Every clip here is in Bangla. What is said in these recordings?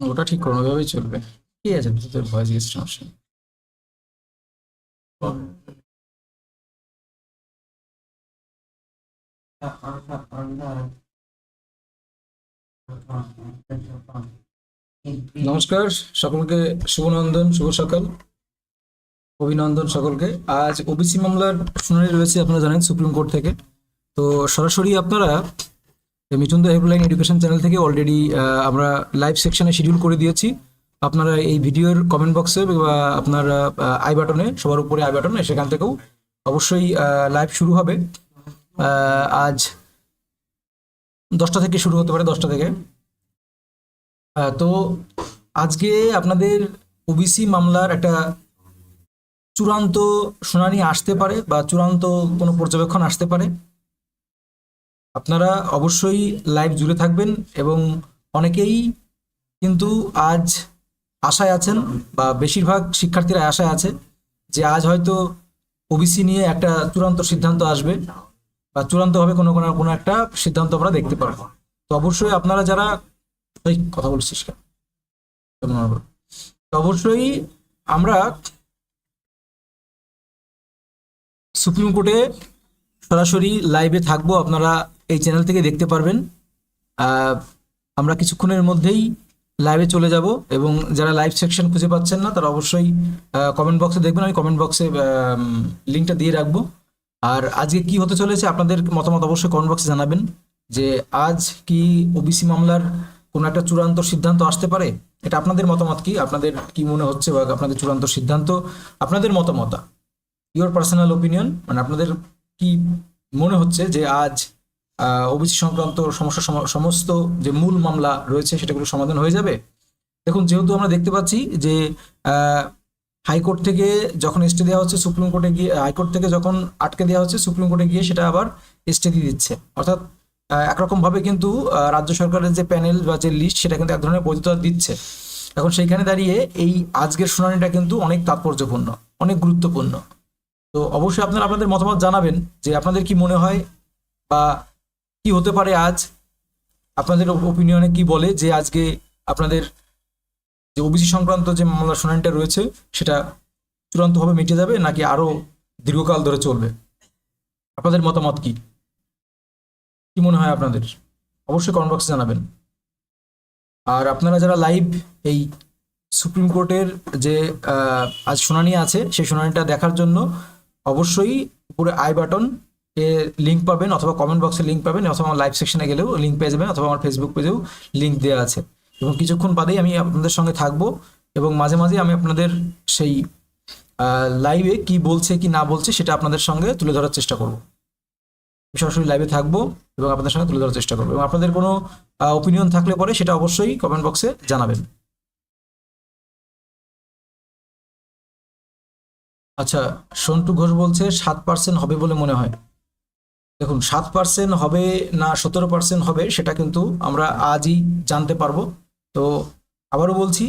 ওটা ঠিক করো ওইভাবেই চলবে ঠিক আছে? তোর ভয়েস গেছে সমস্যা। নমস্কার, সকলকে শুভনন্দন, শুভ সকাল। অভিনন্দন সকলকে। আজ ওবিসি মামলার শুনানি রয়েছে, আপনারা জানেন, সুপ্রিম কোর্ট থেকে। তো সরাসরি আপনারা মিঠুন্দা হেল্পলাইন এডুকেশন চ্যানেল থেকে অলরেডি আমরা লাইভ সেকশনে শিডিউল করে দিয়েছি। আপনারা এই ভিডিওর কমেন্ট বক্সে বা আপনার আই বাটনে সবার উপরে আই বাটনে সেখান থেকেও অবশ্যই লাইভ শুরু হবে। আজ দশটা থেকে শুরু হতে পারে, দশটা থেকে। তো আজকে আপনাদের ওবিসি মামলার একটা চূড়ান্ত শুনানি আসতে পারে বা চূড়ান্ত কোনো পর্যবেক্ষণ আসতে পারে। আপনারা অবশ্যই লাইভ জুড়ে থাকবেন এবং অনেকেই কিন্তু আজ আশায় আছেন বা বেশিরভাগ শিক্ষার্থীরা আশায় আছে যে আজ হয়তো ওবিসি নিয়ে একটা চূড়ান্ত সিদ্ধান্ত আসবে বা চূড়ান্তভাবে কোনো কোনো কোনো একটা সিদ্ধান্ত আমরা দেখতে পারব। তো অবশ্যই আপনারা যারা এই কথা বলছিস অবশ্যই আমরা সুপ্রিম কোর্টে সরাসরি লাইভে থাকব। আপনারা এই চ্যানেল থেকে দেখতে পারবেন। আমরা কিছুক্ষণের মধ্যেই লাইভে চলে যাব এবং যারা লাইভ সেকশন খুঁজে পাচ্ছেন না, তারা অবশ্যই কমেন্ট বক্সে দেখবেন। আমি কমেন্ট বক্সে লিঙ্কটা দিয়ে রাখব। আর আজকে কি হতে চলেছে আপনাদের মতামত অবশ্যই কমেন্ট বক্সে জানাবেন যে আজ কি ওবিসি মামলার কোনো একটা চূড়ান্ত সিদ্ধান্ত আসতে পারে? এটা আপনাদের মতামত কি? আপনাদের কি মনে হচ্ছে বা আপনাদের চূড়ান্ত সিদ্ধান্ত? আপনাদের মতামত ইওর পার্সোনাল ওপিনিয়ন মানে আপনাদের কি মনে হচ্ছে যে আজ ওবিসি সংক্রান্ত সমস্যা সমস্ত যে মূল মামলা রয়েছে সেটাগুলো সমাধান হয়ে যাবে। দেখুন যেহেতু আমরা দেখতে পাচ্ছি যে হাইকোর্ট থেকে যখন স্টে দেওয়া হচ্ছে সুপ্রিম কোর্টে গিয়ে হাইকোর্ট থেকে যখন আটকে দেওয়া হচ্ছে সুপ্রিম কোর্টে গিয়ে সেটা আবার স্টে দিয়ে দিচ্ছে। অর্থাৎ আহ, একরকম ভাবে কিন্তু রাজ্য সরকারের যে প্যানেল বা যে লিস্ট সেটা কিন্তু এক ধরনের বৈধতা দিচ্ছে। এখন সেইখানে দাঁড়িয়ে এই আজকের শুনানিটা কিন্তু অনেক তাৎপর্যপূর্ণ অনেক গুরুত্বপূর্ণ। তো অবশ্যই আপনারা আপনাদের মতামত জানাবেন যে আপনাদের কি মনে হয় বা কি হতে পারে আজ? আপনাদের ওপিনিয়নে কি বলে যে আজকে আপনাদের যে ওবিসি সংক্রান্ত যে মামলা শুনানিটা রয়েছে, সেটা চূড়ান্তভাবে মিটে যাবে নাকি আরও দীর্ঘকাল ধরে চলবে? আপনাদের মতামত কি? কি মনে হয় আপনাদের? অবশ্যই কমেন্ট বক্সে জানাবেন। আর আপনারা যারা লাইভ এই সুপ্রিম কোর্টের যে আজ শুনানি আছে, সেই শুনানিটা দেখার জন্য অবশ্যই উপরে আই বাটন এ লিঙ্ক পাবেন অথবা কমেন্ট বক্সে লিঙ্ক পাবেন অথবা আমার লাইভ সেকশনে গেলেও লিঙ্ক পেয়ে যাবেন অথবা আমার ফেসবুক পেজেও লিঙ্ক দেওয়া আছে। এবং কিছুক্ষণ বাদেই আমি আপনাদের সঙ্গে থাকব এবং মাঝে মাঝে আমি আপনাদের সেই লাইভে কি বলছে, কি না বলছে সেটা আপনাদের সঙ্গে তুলে ধরার চেষ্টা করব। সরাসরি লাইভে থাকব এবং আপনাদের সঙ্গে তুলে ধরার চেষ্টা করব এবং আপনাদের কোনো ওপিনিয়ন থাকলে পরে সেটা অবশ্যই কমেন্ট বক্সে জানাবেন। আচ্ছা সন্টু ঘোষ বলছে, সাত পার্সেন্ট হবে বলে মনে হয়। দেখুন, সাত পার্সেন্ট হবে না, সতেরো পার্সেন্ট হবে, সেটা কিন্তু আমরা আজই জানতে পারব। তো আবারও বলছি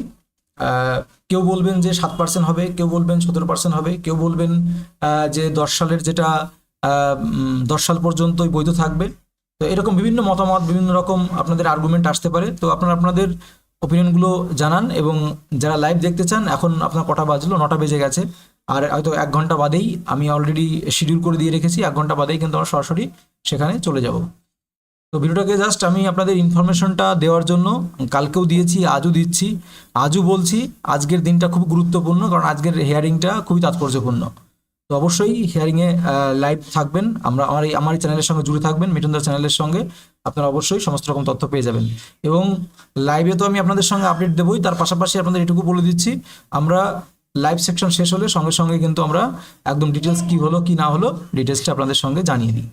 কেউ বলবেন যে সাত পার্সেন্ট হবে, কেউ বলবেন সতেরো পার্সেন্ট হবে, কেউ বলবেন যে দশ সালের যেটা দশ সাল পর্যন্তই বৈধ থাকবে। তো এরকম বিভিন্ন মতামত, বিভিন্ন রকম আপনাদের আর্গুমেন্ট আসতে পারে। তো আপনারা আপনাদের ওপিনিয়নগুলো জানান এবং যারা লাইভ দেখতে চান, এখন আপনার কটা বাজলো? নটা বেজে গেছে। আর হয়তো এক ঘণ্টা বাদেই আমি অলরেডি শিডিউল করে দিয়ে রেখেছি, এক ঘণ্টা বাদেই কিন্তু আমরা সরাসরি সেখানে চলে যাব। তো ভিডিওটাকে জাস্ট আমি আপনাদের ইনফরমেশনটা দেওয়ার জন্য কালকেও দিয়েছি, আজও দিচ্ছি, আজও বলছি, আজকের দিনটা খুব গুরুত্বপূর্ণ কারণ আজকের হেয়ারিংটা খুবই তাৎপর্যপূর্ণ। তো অবশ্যই হিয়ারিংয়ে লাইভ থাকবেন, আমরা আমার এই আমার এই চ্যানেলের সঙ্গে জুড়ে থাকবেন, মিঠুনদার চ্যানেলের সঙ্গে, আপনারা অবশ্যই সমস্ত রকম তথ্য পেয়ে যাবেন। এবং লাইভে তো আমি আপনাদের সঙ্গে আপডেট দেবই, তার পাশাপাশি আপনাদের এটুকু বলে দিচ্ছি, আমরা লাইভ সেকশন শেষ হলে সঙ্গে সঙ্গে কিন্তু আমরা একদম ডিটেলস কি হলো, কি না হলো ডিটেলসটা আপনাদের সঙ্গে জানিয়ে দিই।